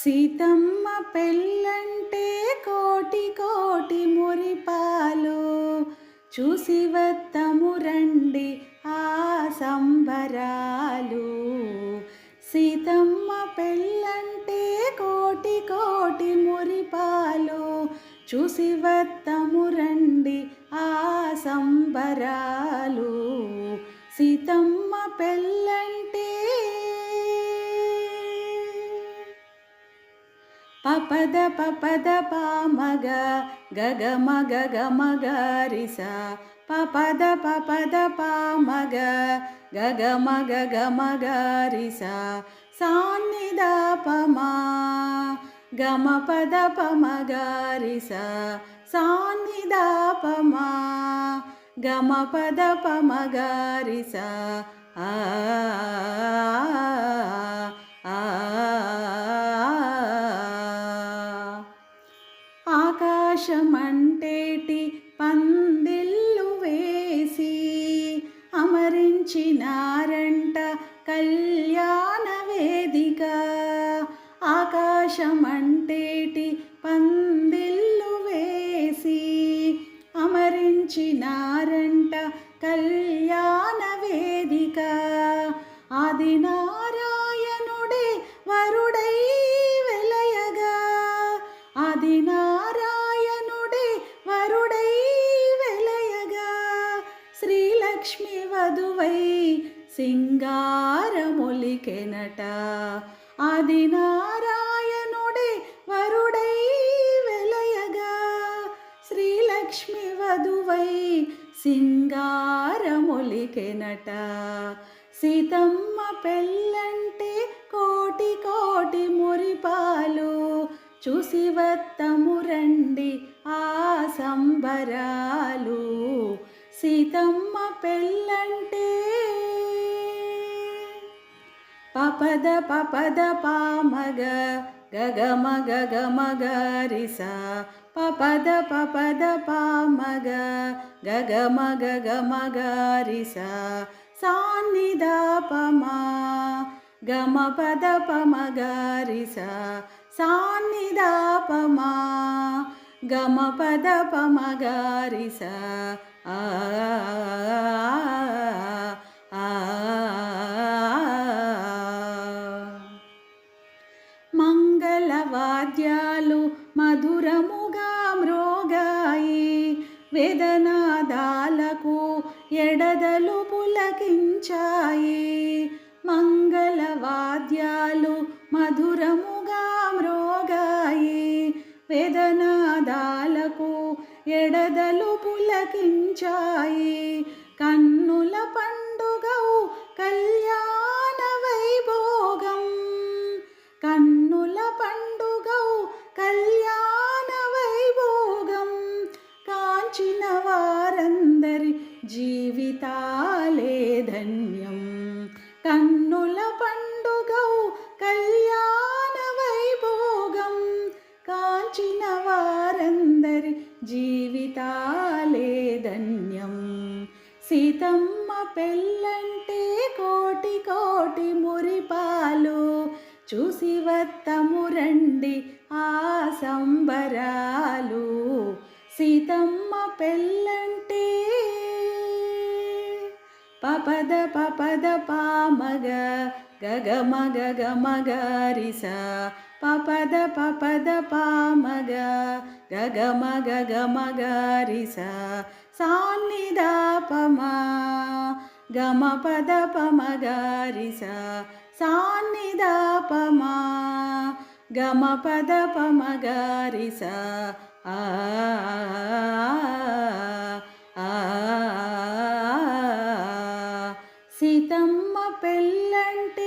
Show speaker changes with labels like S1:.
S1: సీతమ్మ పెళ్ళంటే కోటి కోటి మురిపాలు. చూసి వత్తము రండి ఆ సంబరాలు. సీతమ్మ పెళ్ళంటే కోటి కోటి మురిపాలు. చూసి వత్తము రండి ఆ సంబరాలు. సీతమ్మ పెళ్ళంటే పపద పపద పామగ గగమ గగమ గరిస పపద పపద పామగ గగ మగ గగమ గరిస సాన్నిదాపమా గమ పద పమగారిస గరిస సాన్నిదాపమా గమ పద పమగారిస ఆ, ఉంచినారంట కళ్యాణ వేదిక. ఆకాశమంటేటి పందిల్లు వేసి అమరించినారంట కళ్యాణ వేదిక. ఆదినారాయణుడే వరుడై వెలయగా. ఆదినా మొలికెనట అది నారాయణుడే వరుడై వెలయగా శ్రీలక్ష్మి వధువై సింగారములికెనట సీతమ్మ పెళ్ళంటే కోటి కోటి మురిపాలు చూసి వత్తము రండి ఆ సంబరాలు సీతమ్మ పెళ్ళంటే పపద పపద పామగ గగమ గగమ గరిస పపద పపద పామగ గగమ గగమ గరిస సాన్నిదాపమా గమ పద పమ గరిస సాన్నిదాపమా గమ పద పమ గరిస ఆ వాద్యాలు మధురముగా మ్రోగాయి. వేదనాదాలకు ఎడదలు పులకించాయి. మంగళ వాద్యాలు మధురముగా మ్రోగాయి. వేదనాదాలకు ఎడదలు పులకించాయి. కాలే ధన్యం కన్నుల పండుగ కళ్యాణ వైభోగం. కాంచిన వారందరి జీవితాలే ధన్యం సీతమ్మ పెళ్ళంటే కోటి కోటి మురిపాలు. చూసి వత్తము రండి ఆ సంబరాలు. సీతమ్మ పెళ్ళంటే పపద పపద పామగ గగమ గగమ గరిస పపద పపద పామగ గగమ గగమ గరిస సాన్నిదాపమా గమ పద పమ గరిస సాన్నిదాపమా గమ పద పమ గరిస ఆ ఆ. సీతమ్మ పెళ్ళంటే